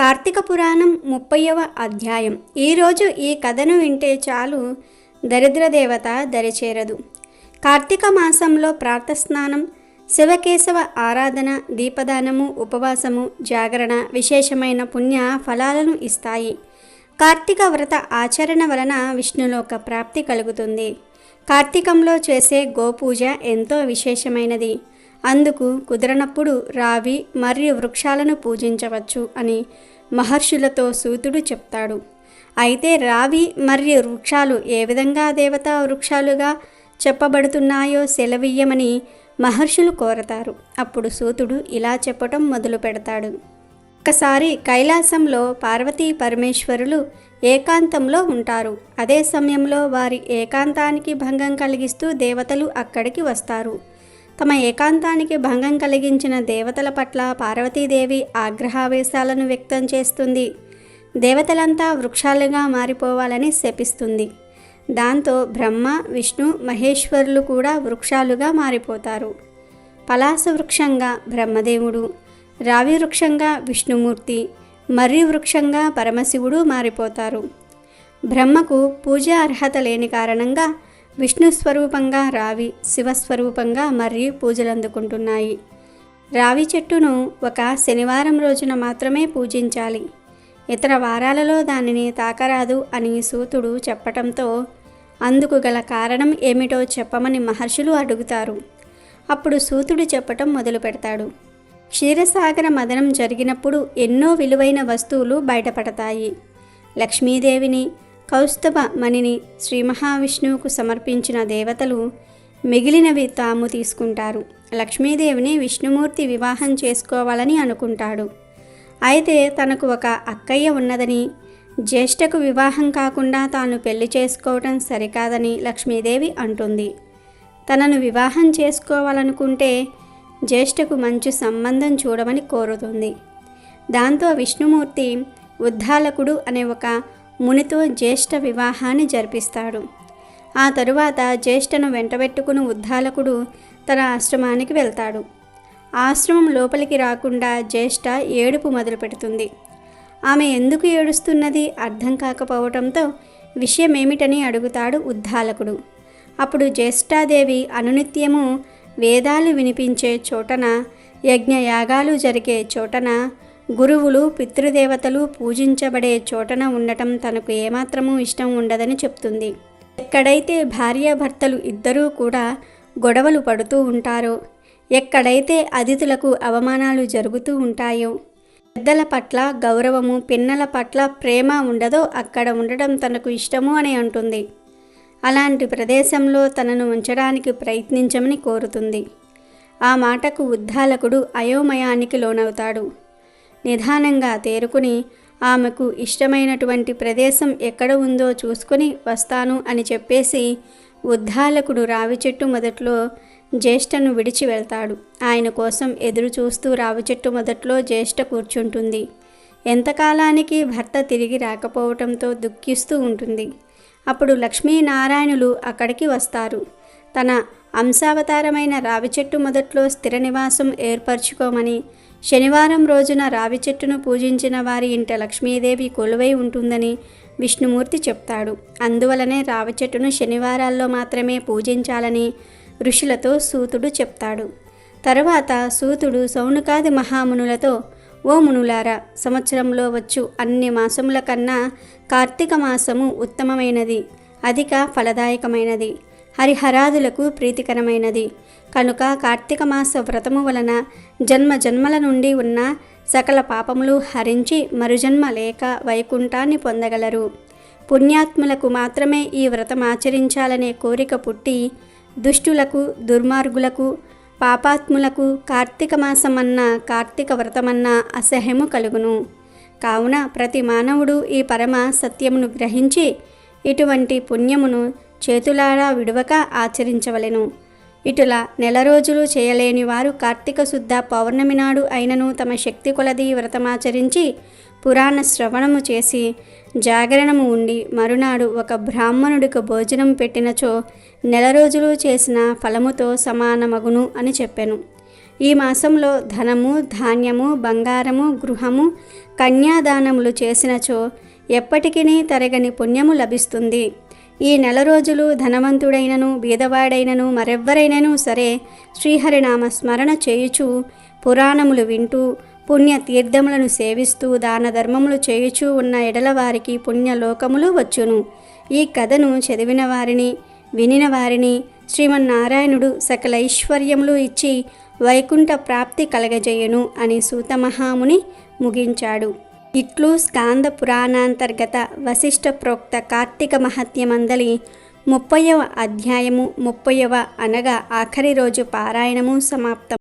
కార్తీక పురాణం ముప్పైవ అధ్యాయం. ఈరోజు ఈ కథను వింటే చాలు దరిద్ర దేవత దరిచేరదు. కార్తీక మాసంలో ప్రాతస్నానం శివకేశవ ఆరాధన దీపదానము ఉపవాసము జాగరణ విశేషమైన పుణ్య ఫలాలను ఇస్తాయి. కార్తీక వ్రత ఆచరణ వలన విష్ణులోక ప్రాప్తి కలుగుతుంది. కార్తీకంలో చేసే గోపూజ ఎంతో విశేషమైనది. అందుకు కుదరనప్పుడు రావి మరియు వృక్షాలను పూజించవచ్చు అని మహర్షులతో సూతుడు చెప్తాడు. అయితే రావి మరియు వృక్షాలు ఏ విధంగా దేవతా వృక్షాలుగా చెప్పబడుతున్నాయో సెలవియ్యమని మహర్షులు కోరతారు. అప్పుడు సూతుడు ఇలా చెప్పటం మొదలు పెడతాడు. ఒకసారి కైలాసంలో పార్వతీ పరమేశ్వరులు ఏకాంతంలో ఉంటారు. అదే సమయంలో వారి ఏకాంతానికి భంగం కలిగిస్తూ దేవతలు అక్కడికి వస్తారు. తమ ఏకాంతానికి భంగం కలిగించిన దేవతల పట్ల పార్వతీదేవి ఆగ్రహావేశాలను వ్యక్తం చేస్తుంది. దేవతలంతా వృక్షాలుగా మారిపోవాలని శపిస్తుంది. దాంతో బ్రహ్మ విష్ణు మహేశ్వరులు కూడా వృక్షాలుగా మారిపోతారు. పలాస వృక్షంగా బ్రహ్మదేవుడు రావి వృక్షంగా విష్ణుమూర్తి మర్రి వృక్షంగా పరమశివుడు మారిపోతారు. బ్రహ్మకు పూజ అర్హత లేని కారణంగా విష్ణు స్వరూపంగా రావి శివస్వరూపంగా మర్రి పూజలు అందుకుంటున్నాయి రావి చెట్టును ఒక శనివారం రోజున మాత్రమే పూజించాలి. ఇతర వారాలలో దానిని తాకరాదు అని సూతుడు చెప్పటంతో అందుకు గల కారణం ఏమిటో చెప్పమని మహర్షులు అడుగుతారు. అప్పుడు సూతుడు చెప్పటం మొదలు పెడతాడు. క్షీరసాగర మదనం జరిగినప్పుడు ఎన్నో విలువైన వస్తువులు బయటపడతాయి. లక్ష్మీదేవిని కౌస్తభ మణిని శ్రీ మహావిష్ణువుకు సమర్పించిన దేవతలు మిగిలినవి తాము తీసుకుంటారు. లక్ష్మీదేవిని విష్ణుమూర్తి వివాహం చేసుకోవాలని అనుకుంటాడు. అయితే తనకు ఒక అక్కయ్య ఉన్నదని జ్యేష్ఠకు వివాహం కాకుండా తాను పెళ్ళి చేసుకోవటం సరికాదని లక్ష్మీదేవి అంటుంది. తనను వివాహం చేసుకోవాలనుకుంటే జ్యేష్ఠకు మంచి సంబంధం చూడమని కోరుతుంది. దాంతో విష్ణుమూర్తి ఉద్దాలకుడు అనే ఒక మునితో జ్యేష్ఠ వివాహాన్ని జరిపిస్తాడు. ఆ తరువాత జ్యేష్ఠను వెంటబెట్టుకుని ఉద్దాలకుడు తన ఆశ్రమానికి వెళ్తాడు. ఆశ్రమం లోపలికి రాకుండా జ్యేష్ఠ ఏడుపు మొదలు పెడుతుంది ఆమె ఎందుకు ఏడుస్తున్నది అర్థం కాకపోవటంతో విషయం ఏమిటని అడుగుతాడు ఉద్దాలకుడు అప్పుడు జ్యేష్ఠాదేవి అనునిత్యము వేదాలు వినిపించే చోటన యజ్ఞయాగాలు జరిగే చోటన గురువులు పితృదేవతలు పూజించబడే చోటన ఉండటం తనకు ఏమాత్రమూ ఇష్టం ఉండదని చెప్తుంది. ఎక్కడైతే భార్యాభర్తలు ఇద్దరూ కూడా గొడవలు పడుతూ ఉంటారో ఎక్కడైతే అతిథులకు అవమానాలు జరుగుతూ ఉంటాయో పెద్దల పట్ల గౌరవము పిన్నల పట్ల ప్రేమ ఉండదో అక్కడ ఉండడం తనకు ఇష్టము అని అంటుంది. అలాంటి ప్రదేశంలో తనను ఉంచడానికి ప్రయత్నించమని కోరుతుంది. ఆ మాటకు ఉద్దాలకుడు అయోమయానికి లోనవుతాడు. నిదానంగా తేరుకుని ఆమెకు ఇష్టమైనటువంటి ప్రదేశం ఎక్కడ ఉందో చూసుకుని వస్తాను అని చెప్పేసి ఉద్దాలకుడు రావి చెట్టు మొదట్లో జ్యేష్ఠను విడిచి వెళ్తాడు. ఆయన కోసం ఎదురు చూస్తూ రావి చెట్టు మొదట్లో జ్యేష్ఠ కూర్చుంటుంది. ఎంతకాలానికి భర్త తిరిగి రాకపోవటంతో దుఃఖిస్తూ ఉంటుంది. అప్పుడు లక్ష్మీనారాయణులు అక్కడికి వస్తారు. తన అంశావతారమైన రావి చెట్టు మొదట్లో స్థిర నివాసం ఏర్పరచుకోమని శనివారం రోజున రావి చెట్టును పూజించిన వారి ఇంట లక్ష్మీదేవి కొలువై ఉంటుందని విష్ణుమూర్తి చెప్తాడు. అందువలనే రావి చెట్టును శనివారాల్లో మాత్రమే పూజించాలని ఋషులతో సూతుడు చెప్తాడు. తరువాత సూతుడు సౌనకాది మహామునులతో ఓ మునులారా సంవత్సరంలో వచ్చు అన్ని మాసముల కన్నా కార్తీక మాసము ఉత్తమమైనది. అధిక ఫలదాయకమైనది. హరిహరాదులకు ప్రీతికరమైనది. కనుక కార్తీక మాస వ్రతము వలన జన్మ జన్మల నుండి ఉన్న సకల పాపములు హరించి మరుజన్మ లేక వైకుంఠాన్ని పొందగలరు. పుణ్యాత్ములకు మాత్రమే ఈ వ్రతం ఆచరించాలనే కోరిక పుట్టి దుష్టులకు దుర్మార్గులకు పాపాత్ములకు కార్తీక మాసమన్నా కార్తీక వ్రతమన్న అసహ్యము కలుగును. కావున ప్రతి మానవుడు ఈ పరమ సత్యమును గ్రహించి ఇటువంటి పుణ్యమును చేతులారా విడువక ఆచరించవలెను. ఇటుల నెల రోజులు చేయలేని వారు కార్తీక శుద్ధ పౌర్ణమి నాడు అయినను తమ శక్తి కొలది వ్రతమాచరించి పురాణ శ్రవణము చేసి జాగరణము ఉండి మరునాడు ఒక బ్రాహ్మణుడికి భోజనం పెట్టినచో నెల రోజులు చేసిన ఫలముతో సమానమగును అని చెప్పాను. ఈ మాసంలో ధనము ధాన్యము బంగారము గృహము కన్యాదానములు చేసినచో ఎప్పటికీ తరగని పుణ్యము లభిస్తుంది. ఈ నెల రోజులు ధనవంతుడైనను బీదవాడైనను మరెవ్వరైనను సరే శ్రీహరినామ స్మరణ చేయుచు పురాణములు వింటూ పుణ్య తీర్థములను సేవిస్తూ దాన ధర్మములు చేయుచూ ఉన్న ఎడలవారికి పుణ్యలోకములు వచ్చును. ఈ కథను చదివిన వారిని వినిన వారిని శ్రీమన్నారాయణుడు సకల ఐశ్వర్యములు ఇచ్చి వైకుంఠ ప్రాప్తి కలగజేయును అని సూతమహాముని ముగించాడు. ఇట్లు స్కాంద పురాణాంతర్గత వశిష్ఠ ప్రోక్త కార్తీక మహత్యమందలి ముప్పయవ అధ్యాయము ముప్పయవ అనగా ఆఖరి రోజు పారాయణము సమాప్తం.